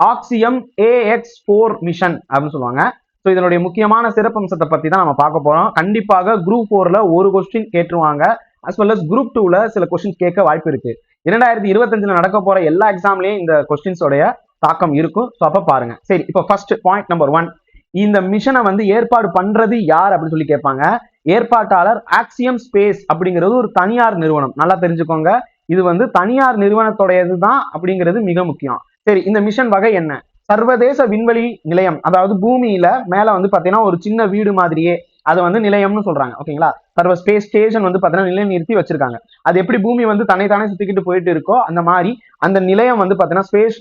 Axiom ax four mission அப்படின்னு சொல்லுவாங்க. So இதனுடைய முக்கியமான சிறப்பம்சத்தை பத்தி தான் நம்ம பார்க்க போறோம். கண்டிப்பாக குரூப் ஃபோர்ல ஒரு கொஸ்டின் கேட்டுருவாங்க. அஸ் வெல் அஸ் குரூப் டூல சில கொஸ்டின் கேட்க வாய்ப்பு இருக்கு. இரண்டாயிரத்தி இருபத்தஞ்சுல நடக்க போற எல்லா எக்ஸாம்லயும் இந்த கொஸ்டின்ஸோடைய தாக்கம் இருக்கும். ஸோ அப்ப பாருங்க. சரி இப்போ ஃபர்ஸ்ட் பாயிண்ட் நம்பர் ஒன் இந்த மிஷனை வந்து ஏற்பாடு பண்றது யார் அப்படின்னு சொல்லி கேட்பாங்க. ஏற்பாட்டாளர் ஆக்சியம் ஸ்பேஸ் அப்படிங்கிறது ஒரு தனியார் நிறுவனம். நல்லா தெரிஞ்சுக்கோங்க. இது வந்து தனியார் நிறுவனத்துடையது தான் அப்படிங்கிறது மிக முக்கியம். சரி இந்த மிஷன் வகை என்ன? சர்வதேச விண்வெளி நிலையம் அதாவது பூமியில மேல வந்து பாத்தீங்கன்னா ஒரு சின்ன வீடு மாதிரியே அதை வந்து நிலையம்னு சொல்றாங்க ஓகேங்களா? சர்வ ஸ்பேஸ் ஸ்டேஷன் வந்து பாத்தீங்கன்னா நிலை நிறுத்தி வச்சிருக்காங்க. அது எப்படி பூமி வந்து தன்னை தானே சுத்திக்கிட்டு போயிட்டு இருக்கோ அந்த மாதிரி அந்த நிலையம் வந்து பாத்தீங்கன்னா ஸ்பேஸ்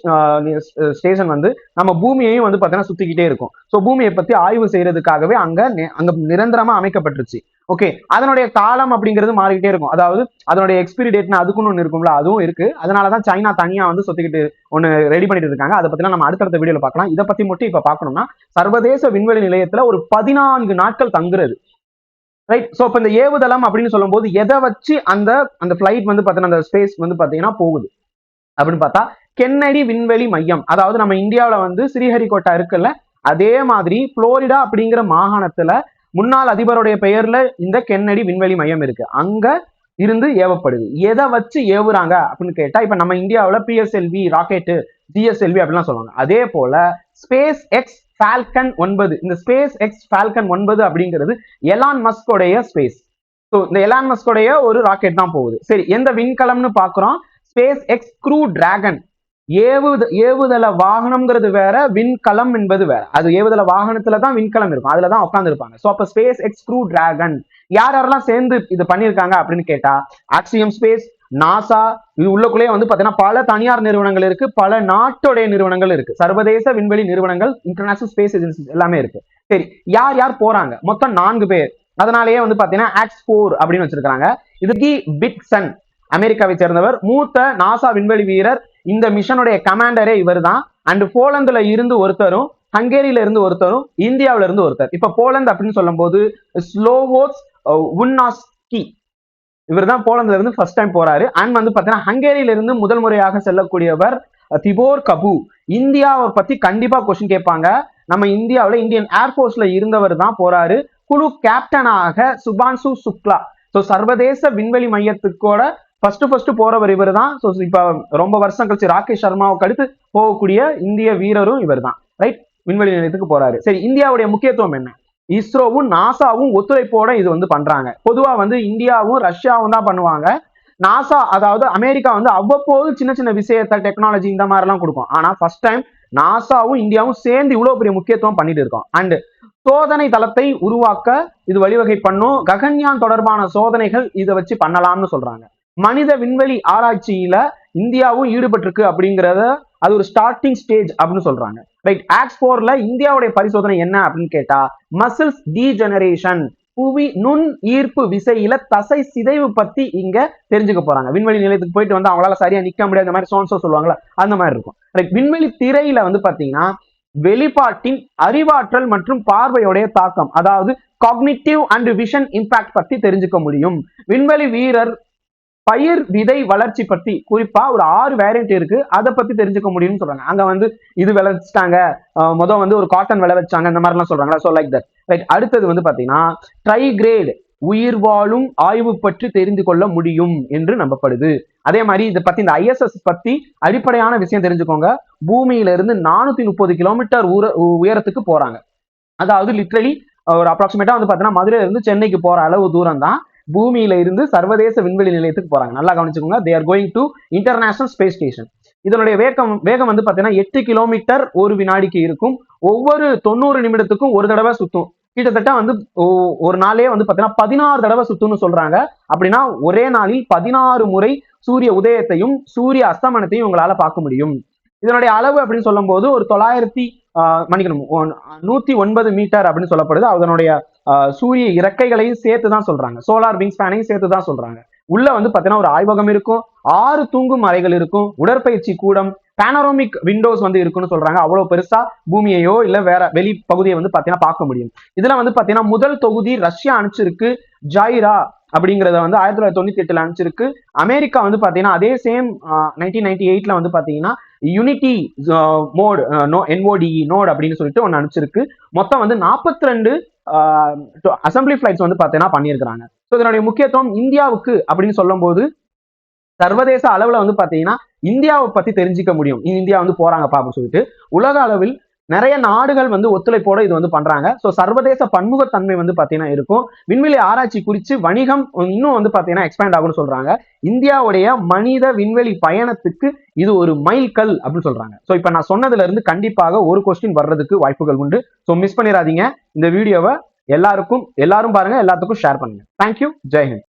ஸ்டேஷன் வந்து நம்ம பூமியையும் வந்து பாத்தீங்கன்னா சுத்திக்கிட்டே இருக்கும். ஸோ பூமியை பத்தி ஆய்வு செய்யறதுக்காகவே அங்க அங்க நிரந்தரமா அமைக்கப்பட்டுருச்சு. ஓகே அதனுடைய காலம் அப்படிங்கிறது மாறிக்கிட்டே இருக்கும். அதாவது அதனுடைய எக்ஸ்பிரி டேட்னு அதுக்குன்னு ஒன்று இருக்கும்ல அதுவும் இருக்கு. அதனாலதான் சைனா தனியா வந்து சுத்திக்கிட்டு ஒன்று ரெடி பண்ணிட்டு இருக்காங்க. அதை பத்திலாம் நம்ம அடுத்தடுத்த வீடியோல பார்க்கலாம். இதை பத்தி மட்டும் இப்ப பார்க்கணும்னா சர்வதேச விண்வெளி நிலையத்துல ஒரு பதினான்கு நாட்கள் தங்குறது. ரைட் ஸோ இப்போ இந்த ஏவுதளம் அப்படின்னு சொல்லும்போது எதை வச்சு அந்த அந்த ஃபிளைட் வந்து பார்த்தீங்கன்னா அந்த ஸ்பேஸ் வந்து பார்த்தீங்கன்னா போகுது? அப்படின்னு பார்த்தா கென்னடி விண்வெளி மையம். அதாவது நம்ம இந்தியாவில் வந்து ஸ்ரீஹரிகோட்டா இருக்குல்ல அதே மாதிரி புளோரிடா அப்படிங்கிற மாகாணத்துல முன்னாள் அதிபருடைய பெயர்ல இந்த கென்னடி விண்வெளி மையம் இருக்கு. அங்க இருந்து ஏவப்படுது. எதை வச்சு ஏவுறாங்க அப்படின்னு கேட்டா இப்ப நம்ம இந்தியாவில் பிஎஸ்எல்வி ராக்கெட்டு ஜிஎஸ்எல்வி அப்படிலாம் சொல்லுவாங்க. அதே போல ஸ்பேஸ் எக்ஸ் ஃபால்கன் ஒன்பது இந்த ஸ்பேஸ் எக்ஸ் ஃபால்கன் ஒன்பது அப்படிங்கிறது எலான் மஸ்கோடைய ஸ்பேஸ் ஸோ இந்த எலான் மஸ்கோடைய ஒரு ராக்கெட் தான் போகுது. சரி எந்த விண்கலம்னு பார்க்குறோம் ஸ்பேஸ் எக்ஸ் க்ரூ டிராகன் ஏவுத ஏவுதள வாகனம்ங்கிறது வேற விண்கலம் என்பது வேற. அது ஏவுதள வாகனத்துல தான் விண்கலம் இருக்கும். அதுல தான் உட்கார்ந்து இருப்பாங்க ஸோ அப்ப ஸ்பேஸ் எக்ஸ் க்ரூ டிராகன் யார் யாரெல்லாம் சேர்ந்து இது பண்ணியிருக்காங்க அப்படின்னு கேட்டா ஆக்சியம் ஸ்பேஸ் நாசா இது உள்ளக்குள்ளேயே வந்து பார்த்தீங்கன்னா பல தனியார் நிறுவனங்கள் இருக்கு பல நாட்டுடைய நிறுவனங்கள் இருக்கு. சர்வதேச விண்வெளி நிறுவனங்கள் இன்டர்நேஷனல் ஸ்பேஸ் ஏஜென்சி எல்லாமே இருக்கு. சரி யார் யார் போறாங்க? மொத்தம் நான்கு பேர். அதனாலேயே வந்து பாத்தீங்கன்னா ஆக்ஸ் போர் அப்படின்னு வச்சிருக்காங்க இதுக்கு பிட்சன் அமெரிக்காவை சேர்ந்தவர். மூத்த நாசா விண்வெளி வீரர் இந்த மிஷனுடைய கமாண்டரே இவர் தான் அண்ட் போலந்துல இருந்து ஒருத்தரும் ஹங்கேரியில இருந்து ஒருத்தரும் இந்தியாவில இருந்து ஒருத்தர். இப்ப போலந்து அப்படின்னு சொல்லும்போது ஸ்லோவோஸ் உன்னாஸ்கி. இவர் தான் போலந்துல இருந்து ஃபர்ஸ்ட் டைம் போறாரு. அண்ட் வந்து பாத்தீங்கன்னா ஹங்கேரியில இருந்து முதல் முறையாக செல்லக்கூடியவர் திபோர் கபு. இந்தியாவை பத்தி கண்டிப்பா கொஸ்டின் கேட்பாங்க. நம்ம இந்தியாவில் இந்தியன் ஏர்ஃபோர்ஸ்ல இருந்தவர் தான் போறாரு. குழு கேப்டனாக சுபான்சு சுக்லா. ஸோ சர்வதேச விண்வெளி மையத்துக்கோட ஃபர்ஸ்ட் ஃபர்ஸ்ட் போறவர் இவர் தான் ஸோ இப்போ ரொம்ப வருஷம் கழிச்சு ராகேஷ் சர்மாவுக்கு அடுத்து போகக்கூடிய இந்திய வீரரும் இவர் தான் ரைட் விண்வெளி நிலையத்துக்கு போறாரு. சரி இந்தியாவுடைய முக்கியத்துவம் என்ன? இஸ்ரோவும் நாசாவும் ஒத்துழைப்போட இது வந்து பண்றாங்க. பொதுவா வந்து இந்தியாவும் ரஷ்யாவும் தான் பண்ணுவாங்க. நாசா அதாவது அமெரிக்கா வந்து அவ்வப்போது சின்ன சின்ன விஷயத்த டெக்னாலஜி இந்த மாதிரி எல்லாம் கொடுக்கும். ஆனா ஃபர்ஸ்ட் டைம் நாசாவும் இந்தியாவும் சேர்ந்து இவ்வளவு பெரிய முக்கியத்துவம் பண்ணிட்டு இருக்கோம். அண்ட் சோதனை தளத்தை உருவாக்க இது வழிவகை பண்ணும். ககன்யான் தொடர்பான சோதனைகள் இதை வச்சு பண்ணலாம்னு சொல்றாங்க. மனித விண்வெளி ஆராய்ச்சியில இந்தியாவும் ஈடுபட்டிருக்கு அப்படிங்கிறத அது ஒரு ஸ்டார்டிங் ஸ்டேஜ் அப்படின்னு சொல்றாங்க. ரைட் ஆக்ஸ் போர்ல இந்தியாவுடைய பரிசோதனை என்ன அப்படின்னு கேட்டா மசில்ஸ் டீஜெனரேஷன் புவி நுண் ஈர்ப்பு விசையில தசை சிதைவு பத்தி இங்க தெரிஞ்சுக்க போறாங்க. விண்வெளி நிலையத்துக்கு போயிட்டு வந்து அவங்களால சரியா நிக்க முடியாத மாதிரி சோன்சோ சொல்லுவாங்களா அந்த மாதிரி இருக்கும். ரைட் விண்வெளி திரையில வந்து பாத்தீங்கன்னா வெளிப்பாட்டின் அறிவாற்றல் மற்றும் பார்வையுடைய தாக்கம் அதாவது காக்னிட்டிவ் அண்ட் விஷன் இம்பாக்ட் பத்தி தெரிஞ்சுக்க முடியும். விண்வெளி வீரர் பயிர் விதை வளர்ச்சி பத்தி குறிப்பா ஒரு ஆறு வேரியன்ட் இருக்கு. அதை பத்தி தெரிஞ்சுக்க முடியும்னு சொல்றாங்க. அங்க வந்து இது விளைச்சிட்டாங்க மொதல் வந்து ஒரு காட்டன் விளை வச்சாங்க இந்த மாதிரிலாம் சொல்றாங்களா? ஸோ லைக் தட் ரைட் அடுத்தது வந்து பாத்தீங்கன்னா ட்ரைகிரேட் உயிர் வாழும் ஆய்வு பற்றி தெரிந்து கொள்ள முடியும் என்று நம்பப்படுது. அதே மாதிரி இதை பத்தி இந்த ஐஎஸ்எஸ் பத்தி அடிப்படையான விஷயம் தெரிஞ்சுக்கோங்க. பூமியில இருந்து நானூத்தி முப்பது கிலோமீட்டர் ஊர உயரத்துக்கு போறாங்க. அதாவது லிட்ரலி ஒரு அப்ராக்சிமேட்டா வந்து பாத்தீங்கன்னா மதுரையில இருந்து சென்னைக்கு போற அளவு தூரம் தான் பூமியில இருந்து சர்வதேச விண்வெளி நிலையத்துக்கு போறாங்க. நல்லா கவனிச்சுக்கோங்க. They are going to international space station இதனுடைய வேகம் வேகம் வந்து பாத்தீங்கன்னா எட்டு கிலோமீட்டர் ஒரு வினாடிக்கு இருக்கும். ஒவ்வொரு தொண்ணூறு நிமிடத்துக்கும் ஒரு தடவை சுத்தும். கிட்டத்தட்ட வந்து ஒரு நாளே வந்து பாத்தீங்கன்னா பதினாறு தடவை சுத்தும்னு சொல்றாங்க. அப்படின்னா ஒரே நாளில் பதினாறு முறை சூரிய உதயத்தையும் சூரிய அஸ்தமனத்தையும் உங்களால பார்க்க முடியும். இதனுடைய அளவு அப்படின்னு சொல்லும்போது ஒரு தொள்ளாயிரத்தி ஆஹ், மன்னிக்கணும் ஒன்- நூத்தி ஒன்பது மீட்டர் அப்படின்னு சொல்லப்படுது. அதனுடைய சூரிய இறக்கைகளையும் சேர்த்து தான் சொல்றாங்க. சோலார் விங்ஸ் ஃபேனையும் சேர்த்து தான் சொல்றாங்க. உள்ள வந்து பார்த்தீங்கன்னா ஒரு ஆய்வகம் இருக்கும். ஆறு தூங்கும் அறைகள் இருக்கும். உடற்பயிற்சி கூடம் பேனரோமிக் விண்டோஸ் வந்து இருக்குன்னு சொல்றாங்க. அவ்வளவு பெருசா பூமியையோ இல்ல வேற வெளி பகுதியை வந்து பாத்தீங்கன்னா பார்க்க முடியும். இதுல வந்து பாத்தீங்கன்னா முதல் தொகுதி ரஷ்யா அனுப்பிச்சிருக்கு. ஜாயிரா அப்படிங்கறத வந்து ஆயிரத்தி தொள்ளாயிரத்தி தொண்ணூத்தி எட்டுல அனுப்பிச்சிருக்கு. அமெரிக்கா வந்து பாத்தீங்கன்னா அதே சேம் நைன்டீன் நைன்டி எயிட்ல வந்து பாத்தீங்கன்னா unity mode no N O T E note அப்படின்னு சொல்லிட்டு ஒன்று அனுப்பிச்சிருக்கு. மொத்தம் வந்து நாற்பத்தி ரெண்டு அசம்பிளி ஃபிளைட்ஸ் வந்து பார்த்தீங்கன்னா பண்ணியிருக்கிறாங்க. ஸோ இதனுடைய முக்கியத்துவம் இந்தியாவுக்கு அப்படின்னு சொல்லும்போது சர்வதேச அளவுல வந்து பாத்தீங்கன்னா இந்தியாவை பத்தி தெரிஞ்சுக்க முடியும். இந்தியா வந்து போகிறாங்கப்பா அப்படின்னு சொல்லிட்டு உலக அளவில் நிறைய நாடுகள் வந்து ஒத்துழைப்போட இது வந்து பண்றாங்க. ஸோ சர்வதேச பன்முகத்தன்மை வந்து பார்த்தீங்கன்னா இருக்கும். விண்வெளி ஆராய்ச்சி குறித்து வணிகம் இன்னும் வந்து பார்த்தீங்கன்னா எக்ஸ்பேண்ட் ஆகும்னு சொல்றாங்க. இந்தியாவுடைய மனித விண்வெளி பயணத்துக்கு இது ஒரு மைல்கல் அப்படின்னு சொல்றாங்க. ஸோ இப்போ நான் சொன்னதுல இருந்து கண்டிப்பாக ஒரு கொஸ்டின் வர்றதுக்கு வாய்ப்புகள் உண்டு. ஸோ மிஸ் பண்ணிடாதீங்க இந்த வீடியோவை எல்லாருக்கும் எல்லாரும் பாருங்க எல்லாத்துக்கும் ஷேர் பண்ணுங்க. தேங்க்யூ ஜெய்ஹிந்த்